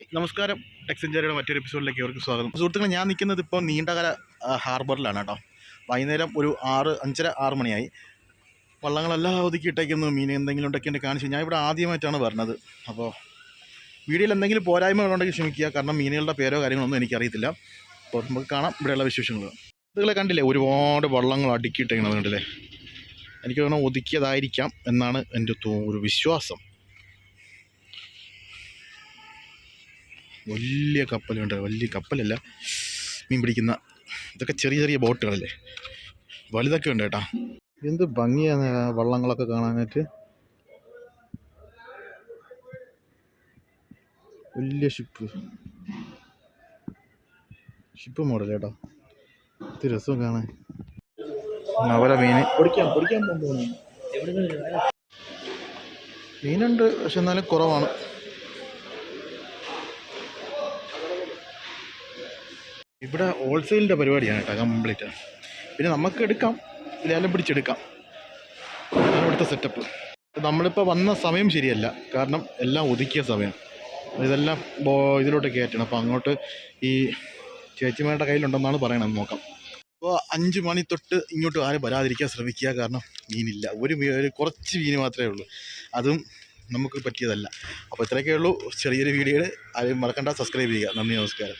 നമസ്കാരം ടെക്സഞ്ചേരിയുടെ മറ്റൊരു എപ്പിസോഡിലേക്ക് അവർക്ക് സ്വാഗതം. സുഹൃത്തുക്കളെ ഞാൻ നിൽക്കുന്നത് ഇപ്പോൾ നീണ്ടകര ഹാർബറിലാണ് കേട്ടോ. വൈകുന്നേരം ഒരു ആറ് അഞ്ചര ആറ് മണിയായി. വള്ളങ്ങളെല്ലാം ഒതുക്കിയിട്ടേക്കുന്നു മീൻ എന്തെങ്കിലും ഉണ്ടെങ്കിൽ കാണിച്ച് ഞാൻ ഇവിടെ ആദ്യമായിട്ടാണ് വരുന്നത് അപ്പോൾ വീഡിയോയിൽ എന്തെങ്കിലും പോരായ്മകളുണ്ടെങ്കിൽ ക്ഷമിക്കുക. കാരണം മീനുകളുടെ പേരോ കാര്യങ്ങളൊന്നും എനിക്കറിയത്തില്ല. അപ്പോൾ നമുക്ക് കാണാം ഇവിടെയുള്ള വിശേഷങ്ങൾ. ഇതുകളെ കണ്ടില്ലേ? ഒരുപാട് വള്ളങ്ങൾ അടുക്കിയിട്ടേക്കണം കണ്ടില്ലേ? എനിക്ക് തോന്നുന്നു ഒതുക്കിയതായിരിക്കാം എന്നാണ് എന്റെ ഒരു വിശ്വാസം. വലിയ കപ്പലുണ്ട് വലിയ കപ്പലല്ല. മീൻ പിടിക്കുന്ന ഇതൊക്കെ ചെറിയ ചെറിയ ബോട്ടുകളല്ലേ? വലുതൊക്കെ ഉണ്ട് കേട്ടാ. എന്ത് ഭംഗിയാണ് വള്ളങ്ങളൊക്കെ കാണാനായിട്ട്? വലിയ ഷിപ്പ് ഷിപ്പ് മോഡൽ കേട്ടോ ഇത് രസം കാണാൻ. നവല മീൻ പൊടിക്കാൻ പൊടിക്കാൻ മീനുണ്ട് പക്ഷെ എന്നാലും കുറവാണ്. ഇവിടെ ഹോൾസെയിലിന്റെ പരിപാടിയാണ് കേട്ടോ കംപ്ലീറ്റ് പിന്നെ നമുക്ക് എടുക്കാം ലേലം പിടിച്ചെടുക്കാം. അതാണ് ഇവിടുത്തെ സെറ്റപ്പ് നമ്മളിപ്പോൾ വന്ന സമയം ശരിയല്ല കാരണം എല്ലാം ഒതുക്കിയ സമയം. ഇതെല്ലാം ബോ ഇതിലോട്ട് കയറ്റണം. അപ്പോൾ അങ്ങോട്ട് ഈ ചേച്ചിമാരുടെ കയ്യിലുണ്ടെന്നാണ് പറയണത് നോക്കാം. അപ്പോൾ അഞ്ച് മണി തൊട്ട് ഇങ്ങോട്ട് ആരും വരാതിരിക്കാൻ ശ്രമിക്കുക കാരണം മീനില്ല. ഒരു ഒരു കുറച്ച് മീൻ മാത്രമേ ഉള്ളൂ. അതും നമുക്ക് പറ്റിയതല്ല. അപ്പോൾ ഇത്രയൊക്കെ ഉള്ളൂ. ചെറിയൊരു വീഡിയോയിൽ ആരും മറക്കണ്ട. സബ്സ്ക്രൈബ് ചെയ്യുക. നന്ദി നമസ്കാരം.